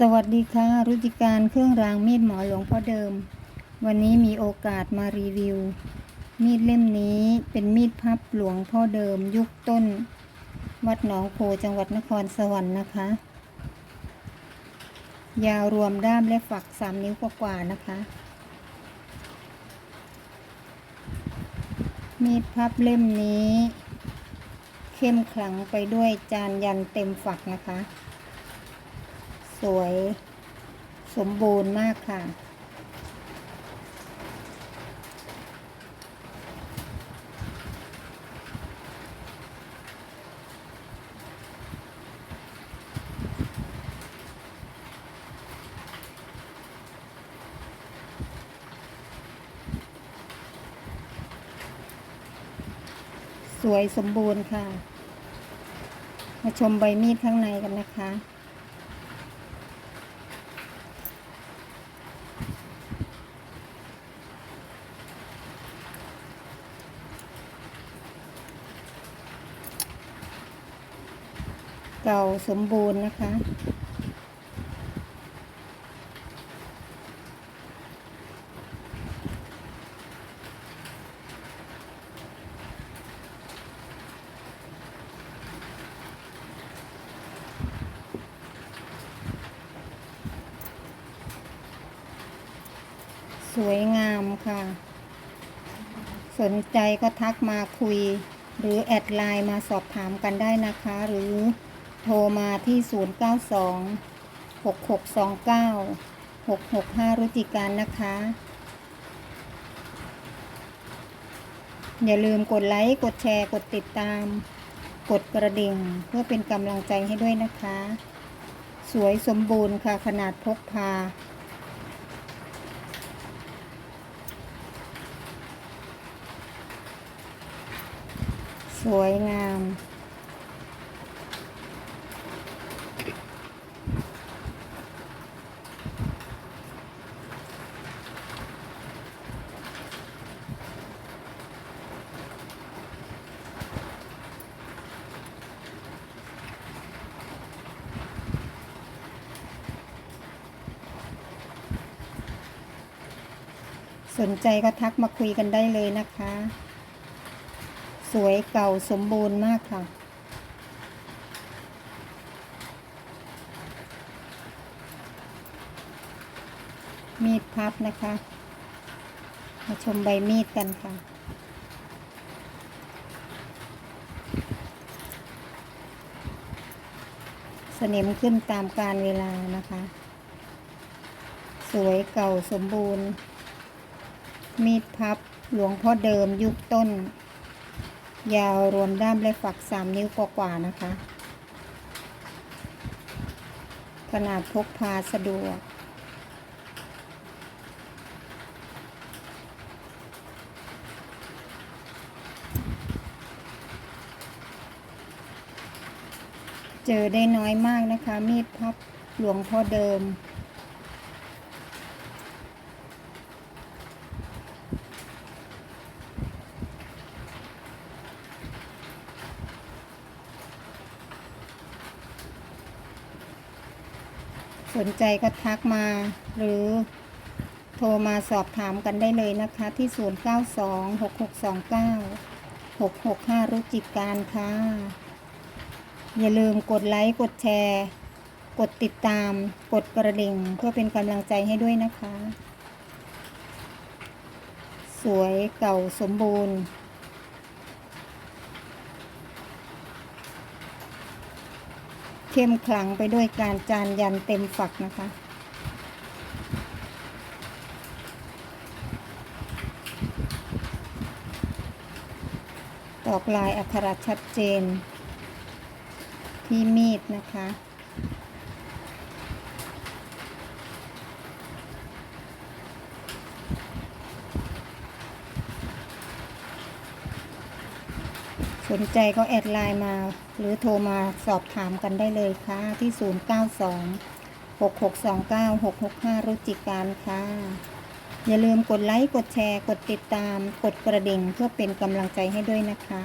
สวัสดีค่ะรุจิการเครื่องรางมีดหมอหลวงพ่อเดิม วันนี้มีโอกาสมารีวิว มีดเล่มนี้เป็นมีดพับหลวงพ่อเดิม ยุคต้น วัดหนองโพจังหวัดนครสวรรค์นะคะ ยาวรวมด้ามและฝักสามนิ้วกว่าๆนะคะ มีดพับเล่มนี้ เข้มขลังไปด้วยจานยันเต็มฝักนะคะ สวยสมบูรณ์มากค่ะ สวยสมบูรณ์ค่ะ มาชมใบมีดข้างในกันนะคะ เก่าสมบูรณ์นะคะ สวยงามค่ะ สนใจก็ทักมาคุยหรือ แอดไลน์มาสอบถามกันได้นะคะ หรือ โทรมาที่ 092 6629 665 รุจิการนะคะ อย่าลืมกดไลค์ กดแชร์ กดติดตาม กดกระดิ่ง เพื่อเป็นกำลังใจให้ด้วยนะคะ สวยสมบูรณ์ค่ะ ขนาดพกพาสวยงาม สนใจก็ทักมาคุยกันได้เลยนะคะ สวยเก่าสมบูรณ์มากค่ะ มีดพับนะคะ มาชมใบมีดกันค่ะสนิมขึ้นตามการเวลานะคะ สวยเก่าสมบูรณ์ มีดพับหลวงพ่อเดิมยุคต้น ยาวรวมด้ามและฝักสามนิ้วกว่าๆนะคะ ขนาดพกพาสะดวก เจอได้น้อยมากนะคะ มีดพับหลวงพ่อเดิม สนใจก็ทักมา หรือโทรมาสอบถามกันได้เลยนะคะที่ 0926629665รุจิการค่ะ อย่าลืมกดไลค์กดแชร์ กดติดตาม กดกระดิ่ง เพื่อเป็นกำลังใจให้ด้วยนะคะ สวยเก่าสมบูรณ์ เข้มขลังไปด้วยการจานยันเต็มฝักนะคะ ตอกลายอักขระชัดเจนที่มีดนะคะ นใจก็แอดไลน์มา หรือโทรมาสอบถามกันได้เลยค่ะ ที่ 092 6629 665 รุจิการค่ะ อย่าลืมกดไลค์ กดแชร์ กดติดตาม กดกระดิ่งเพื่อเป็นกำลังใจให้ด้วยนะคะ